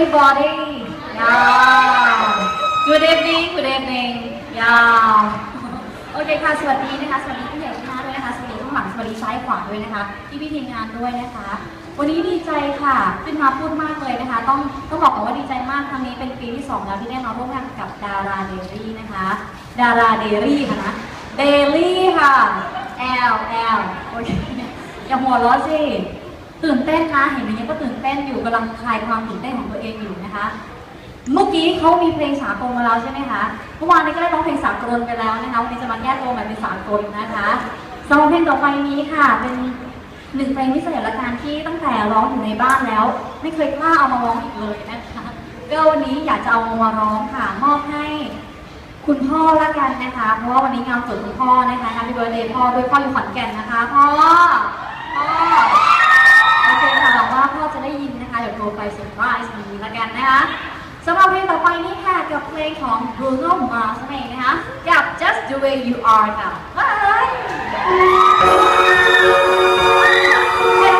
everybody yeah good evening good evening yeah โอเคค่ะ สวัสดีนะคะ สวัสดีผู้ใหญ่ทุกท่านด้วยนะคะ สวัสดีข้างหลัง สวัสดีซ้ายขวาด้วยนะคะพี่พี่ทีมงานด้วยนะคะ วันนี้ดีใจค่ะ ขึ้นมาพูดมากเลยนะคะ ต้องต้องบอกก่อนว่าดีใจมาก ครั้งนี้เป็นปีที่สองแล้วที่ได้มาร่วมงานกับดาราเดลี่นะคะ ดาราเดลี่ค่ะนะเดลี่ค่ะ L L โอเคอย่าหัวเร้อสิ ตื่นเต้นนะเห็นอย่างนี้ก็ตื่นเต้นอยู่กำลังคลายความตื่นเต้นของตัวเองอยู่นะคะ เมื่อกี้เขามีเพลงสากลมาแล้วใช่ไหมคะเมื่อวานนี้ก็ได้ร้องเพลงสากลไปแล้วนะคะวันนี้จะมาแยกตัวแบบเป็นสากลนะคะสำหรับเพลงต่อไปนี้ค่ะ เป็นหนึ่งเพลงพิเศษละกันที่ตั้งแต่ร้องอยู่ในบ้านแล้ว ไม่เคยกล้าเอามาร้องอีกเลยนะคะก็วันนี้อยากจะเอามาร้องค่ะมอบให้คุณพ่อละกันนะคะ เพราะว่าวันนี้งานเกิดคุณพ่อนะคะ Happy Birthday พ่อด้วยพ่ออยู่ขอนแก่นนะคะ พ่อ พ่อ โอเคค่ะหวังว่าพ่อจะ ได้ยินนะคะเดี๋ยวโทรไปเซอร์ไพรส์มีละกันนะคะสำหรับเพลงต่อไปนี้ค่ะกับเพลงของ Bruno Mars นั่นเองนะคะกับ Just the way you are ค่ะบ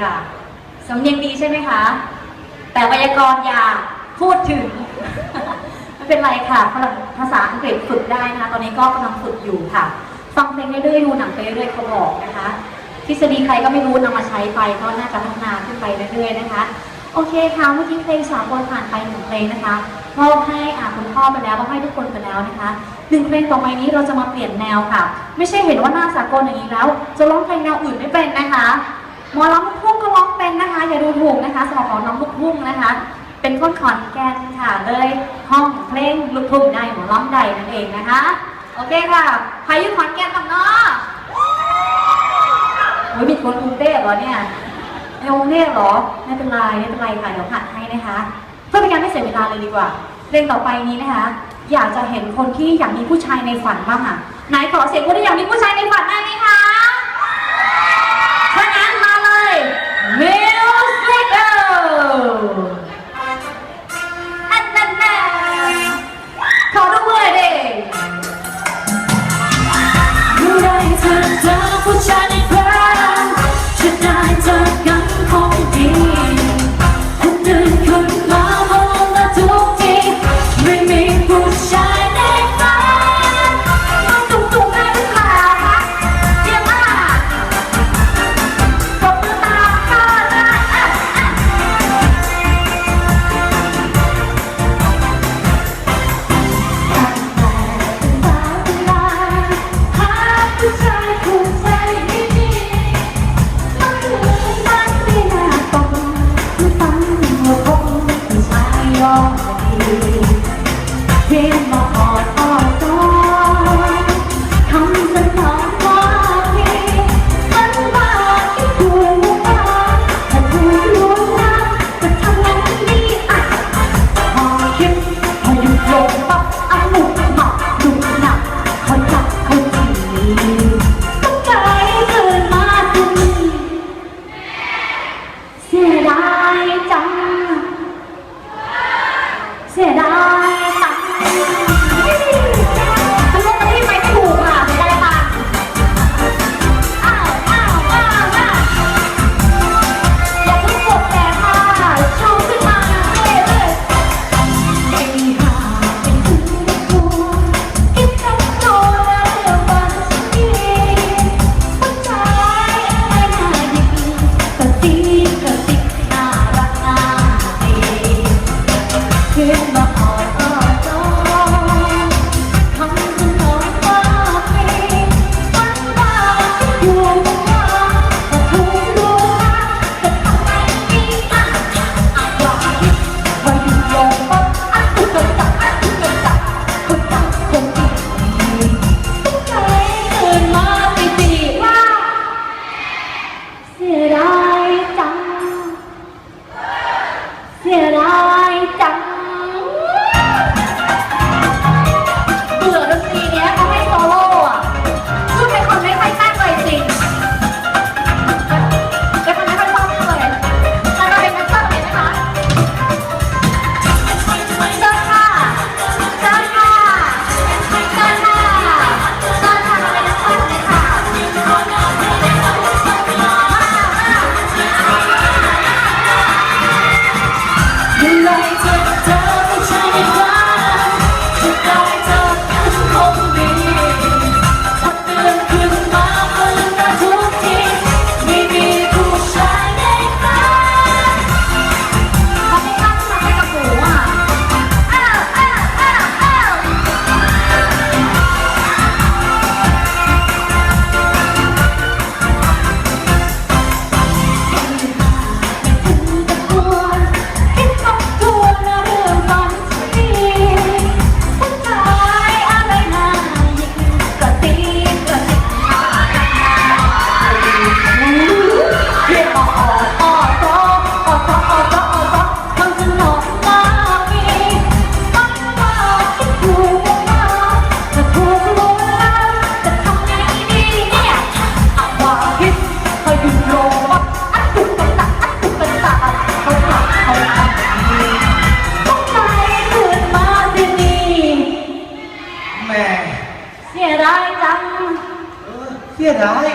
ค่ะ สำเนียงดีใช่ไหมคะ แต่ไวยากรณ์อย่าพูดถึงโอเคเป็นไรค่ะภาษาอังกฤษฝึกได้นะคะ ตอนนี้ก็กำลังฝึกอยู่ค่ะ ฟังเพลงเรื่อยๆดูหนังไปเรื่อยๆเขาบอกนะคะ ทฤษฎีใครก็ไม่รู้นำมาใช้ไปก็น่าจะพัฒนาขึ้นไปเรื่อยๆนะคะ โอเคค่ะ เมื่อกี้เพลงสากลผ่านไปหนึ่งเพลงนะคะมอบให้อ่าคุณพ่อไปแล้วมอบให้ทุกคนไปแล้วนะคะหนึ่งเพลงต่อไปนี้เราจะมาเปลี่ยนแนวค่ะ ไม่ใช่เห็นว่าหน้าสากลอย่างนี้แล้ว จะร้องเพลงแนวอื่นไม่เป็นนะคะ หมอร้องลูกทุ่งก็ร้องเป็นนะคะ อย่าดูถูกนะคะสำหรับหมอร้องลูกทุ่งนะคะ เป็นคนขอนแก่นค่ะเลยห้องเพลงลูกทุ่งในหมอร้องใดนั่นเองนะคะ โอเคค่ะใครอยู่ขอนแก่นบ้างเนาะโอ้ยมีคนกรุงเทพเหรอเนี่ยในกรุงเทพเหรอไม่เป็นไรไม่เป็นไรค่ะเดี๋ยวหัดให้นะคะ เพื่อเป็นการไม่เสียเวลาเลยดีกว่าเพลงต่อไปนี้นะคะ อยากจะเห็นคนที่อยากมีผู้ชายในฝันบ้างอะไหนขอเสียงคนที่อยากมีผู้ชายในฝันได้ไหมคะ ผู้ เแ